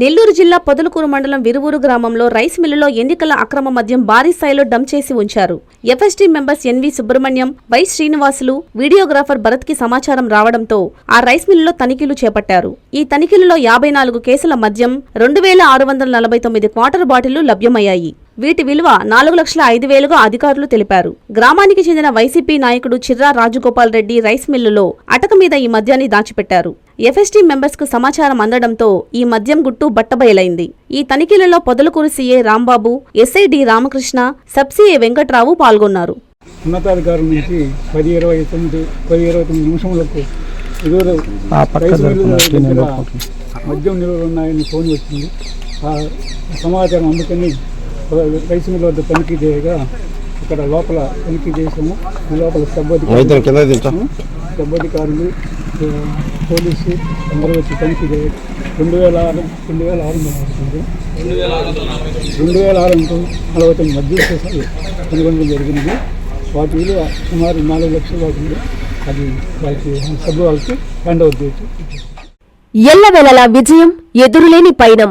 నెల్లూరు జిల్లా పొదలకూరు మండలం విరువూరు గ్రామంలో రైస్ మిల్లులో ఎన్నికల అక్రమ మద్యం భారీ స్థాయిలో డంప్ చేసి ఉంచారు. FST members NV Subrahmanyam Y Srinivasulu videographer భరత్కి సమాచారం రావడంతో ఆ రైస్ మిల్లులో తనిఖీలు చేపట్టారు. ఈ తనిఖీలలో యాభై నాలుగు కేసుల మద్యం రెండు వేల ఆరు వందల నలభై తొమ్మిది క్వార్టర్ బాటిళ్ళు లభ్యమయ్యాయి. వీటి విలువ నాలుగు లక్షల ఐదు వేలుగా అధికారులు తెలిపారు. గ్రామానికి చెందిన వైసీపీ నాయకుడు చిర్రా రాజగోపాల్ రెడ్డి రైస్ మిల్లులో అటక మీద ఈ మద్యాన్ని దాచిపెట్టారు. ఎఫ్ఎస్టీ మెంబర్స్కు సమాచారం అందడంతో ఈ మద్యం గుట్టు బట్టబయలైంది. ఈ తనిఖీలలో Podalakuru CA Rambabu SI D Ramakrishna sub CA Venkatrao పాల్గొన్నారు. ఉన్నతాధికారుల నుంచి పది ఇరవై తొమ్మిది పది ఇరవై తొమ్మిది నిమిషములకు. మద్యం నిల్వలు ఉన్నాయని ఫోన్ వచ్చింది. ఆ సమాచారం అందుకని రైస్ మిల్ వద్ద తనిఖీ చేయగా ఇక్కడ లోపల తనిఖీ చేసాము. లోపల సబ్బధికారులు సబ్బధికారులు పోలీసు అందరూ వచ్చి తనిఖీ చేయ రెండు వేల ఆరు రెండు వేల ఆరు వందల రెండు వేల ఆరు వందల నలభై తొమ్మిది కేసులు కనుగొనడం జరిగింది. వాటి విలువ సుమారు నాలుగు లక్షలు అవుతుంది అది వాళ్ళకి సభ్యు వాళ్ళకి హ్యాండ్ ఓవర్ చేయొచ్చు ఎల్లవెలలా విజయం ఎదురులేని పయనం.